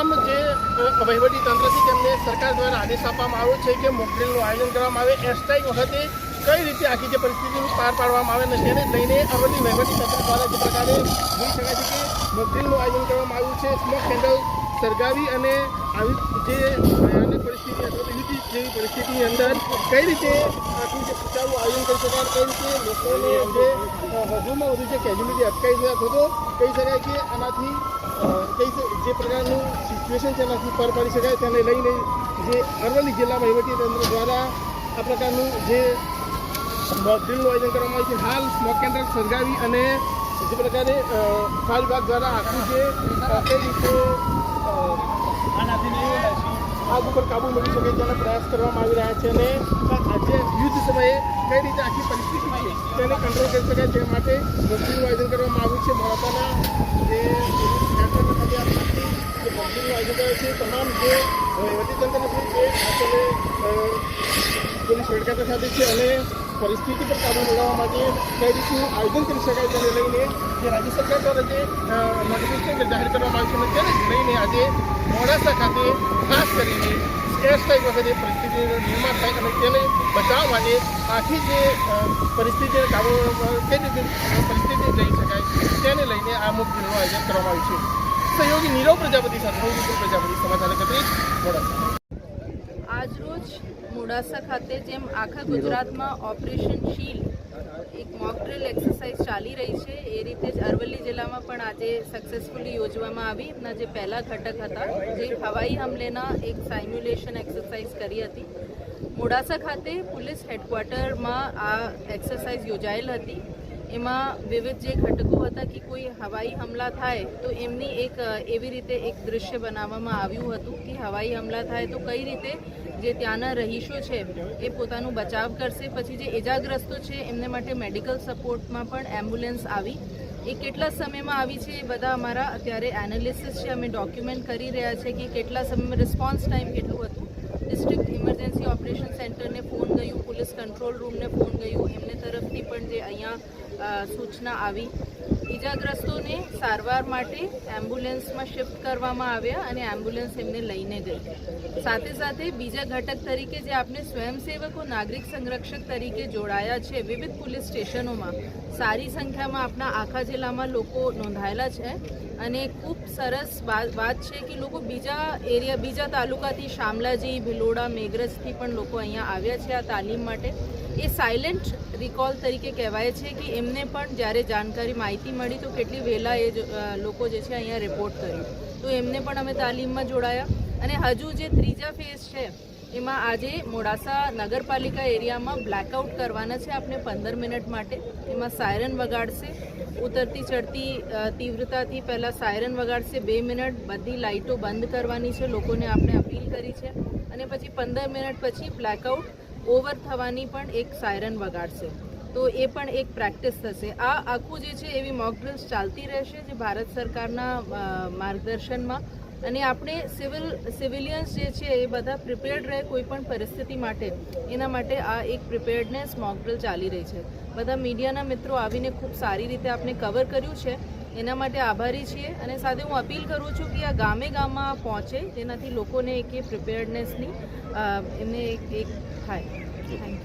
તમામ જે વહીવટી વહીવટી તંત્રથી તેમને સરકાર દ્વારા આદેશ આપવામાં આવ્યો છે કે મોકડ્રીલનું આયોજન કરવામાં આવે. એરસ્ટ્રાઇક વખતે કઈ રીતે આખી જે પરિસ્થિતિનું પાર પાડવામાં આવે અને તેને લઈને અરવલ્લી વહીવટી તંત્ર દ્વારા જે પ્રકારે જોઈ શકાય છે કે મોકડ્રીલનું આયોજન કરવામાં આવ્યું છે. સ્મોક કેન્ડલ સળગાવી અને આવી જે ભયાનક પરિસ્થિતિ અથવા તો યુદ્ધ જેવી પરિસ્થિતિની અંદર કઈ રીતે આખું જે સુચારું આયોજન કરી શકાય કઈ રીતે લોકોને જે વધુમાં વધુ જે કેજ્યુલિટી અટકાઈ ગયા અથવા તો કહી શકાય કે આનાથી કઈ જે પ્રકારનું સિચ્યુએશન છે એનાથી પર પાડી શકાય, તેને લઈને જે અરવલ્લી જિલ્લા વહીવટી તંત્ર દ્વારા આ પ્રકારનું જે ડ્રીલનું આયોજન કરવામાં આવ્યું છે. હાલ સ્મોક કેન્દ્ર સળગાવી અને જે પ્રકારે ફાયર વિભાગ દ્વારા આખું જે કઈ રીતે આગ ઉપર કાબુ મેળવી શકે તેનો પ્રયાસ કરવામાં આવી રહ્યા છે અને આજે યુદ્ધ સમયે કઈ રીતે આખી પરિસ્થિતિ તેને કંટ્રોલ કરી શકાય તે માટે બોક્સિંગનું આયોજન કરવામાં આવ્યું છે. મોડાસાના જે બોક્સિંગનું આયોજન કર્યું છે, તમામ જે વહીવટીતંત્ર છે તે પોલીસ વડકાતા સાથે છે અને પરિસ્થિતિ પર કાબુ મેળવવા માટે કઈ રીતનું આયોજન કરી શકાય તેને લઈને જે રાજ્ય સરકાર દ્વારા જે નોટિફિકેશન જાહેર કરવામાં આવ્યું છે તેને લઈને આજે મોડાસા ખાતે ખાસ કરીને એર સ્ટ્રાઇક વખતે પરિસ્થિતિનું નિર્માણ થાય અને તેને બચાવવા માટે આખી જે પરિસ્થિતિને કાબુ કઈ રીતે પરિસ્થિતિ લઈ શકાય તેને લઈને આ મુખ્યનું આયોજન કરવામાં આવ્યું છે. સહયોગી નીરવ પ્રજાપતિ સાથે હું પ્રજાપતિ સમાચાર એકત્રીસ મોડાસા. આજરોજ મોડાસા ખાતે જેમ આખા ગુજરાતમાં ઓપરેશન શીલ, એક મોકડ્રિલ એક્સરસાઇઝ ચાલી રહી છે, એ રીતે જ અરવલ્લી જિલ્લામાં પણ આજે સક્સેસફુલી યોજવામાં આવી. એમના જે પહેલા ઘટક હતા, જે હવાઈ હમલેના એક સાઇમ્યુલેશન એક્સરસાઇઝ કરી હતી. મોડાસા ખાતે પોલીસ હેડક્વાર્ટરમાં આ એક્સરસાઇઝ યોજાયેલ હતી. એમાં વિવિધ જે ઘટકો હતા કે કોઈ હવાઈ હમલા થાય, તો એમની એક એવી રીતે એક દૃશ્ય બનાવવામાં આવ્યું હતું કે હવાઈ હમલા થાય તો કઈ રીતે જે ત્યાંના રહીશો છે, એ પોતાનું બચાવ કરશે. પછી જે ઇજાગ્રસ્તો છે, એમને માટે મેડિકલ સપોર્ટમાં પણ એમ્બ્યુલન્સ આવી. એ કેટલા સમયમાં આવી છે, એ બધા અમારા અત્યારે એનાલિસિસ છે. અમે ડોક્યુમેન્ટ કરી રહ્યા છે કે કેટલા સમયમાં રિસ્પોન્સ ટાઈમ કેટલું હતું. ડિસ્ટ્રિક્ટ ઇમરજન્સી ઓપરેશન સેન્ટરને ફોન ગયું, પોલીસ કંટ્રોલ રૂમને ફોન ગયું. એમને તરફથી પણ જે અહીંયા સૂચના આવી. ઈજાગ્રસ્તોને સારવાર માટે એમ્બ્યુલન્સમાં શિફ્ટ કરવામાં આવ્યા અને એમ્બ્યુલન્સ એમને લઈને ગઈ. સાથે સાથે બીજા ઘટક તરીકે જે આપણે સ્વયંસેવકો, નાગરિક સંરક્ષક તરીકે જોડાયા છે, વિવિધ પોલીસ સ્ટેશનોમાં સારી સંખ્યામાં આપણા આખા જિલ્લામાં લોકો નોંધાયેલા છે અને ખૂબ સરસ વાત છે કે લોકો બીજા એરિયા, બીજા તાલુકાથી શામલાજી, ભિલોડા, મેઘરજથી પણ લોકો અહીંયા આવ્યા છે આ તાલીમ માટે. એ સાયલેન્ટ રિકોલ તરીકે કહેવાય છે કે એમને પણ જ્યારે જાણકારી માહિતી મળી તો કેટલી વહેલા એ લોકો જે છે અહીંયા રિપોર્ટ કર્યું. તો એમને પણ અમે તાલીમમાં જોડાયા અને હજુ જે ત્રીજા ફેઝ છે, એમાં આજે મોડાસા નગરપાલિકા એરિયામાં બ્લેકઆઉટ કરવાના છે આપણે પંદર મિનિટ માટે. એમાં સાયરન વગાડશે, ઉતરતી ચડતી તીવ્રતાથી પહેલાં સાયરન વગાડશે, બે મિનિટ બધી લાઇટો બંધ કરવાની છે, લોકોને આપણે અપીલ કરી છે. અને પછી પંદર મિનિટ પછી બ્લેકઆઉટ ઓવર થવાની પણ એક સાયરન વગાડશે. તો એ પણ એક પ્રેક્ટિસ થશે. આ આખું જે છે એવી મોક ડ્રિલ્સ ચાલતી રહેશે જે ભારત સરકારના માર્ગદર્શનમાં. અને આપણે સિવિલ સિવિલિયન્સ જે છે એ બધા પ્રિપેર્ડ રહે કોઈ પણ પરિસ્થિતિ માટે. એના માટે આ એક પ્રિપેર્ડનેસ મોક ડ્રિલ ચાલી રહી છે. બધા મીડિયાના મિત્રો આવીને ખૂબ સારી રીતે આપણે કવર કર્યું છે. એના માટે આભારી છીએ અને સાથે હું અપીલ કરું છું કે આ ગામે ગામમાં પહોંચે, જેનાથી લોકોને એક એ પ્રિપેર્ડનેસની એમને એક થાય. Thank you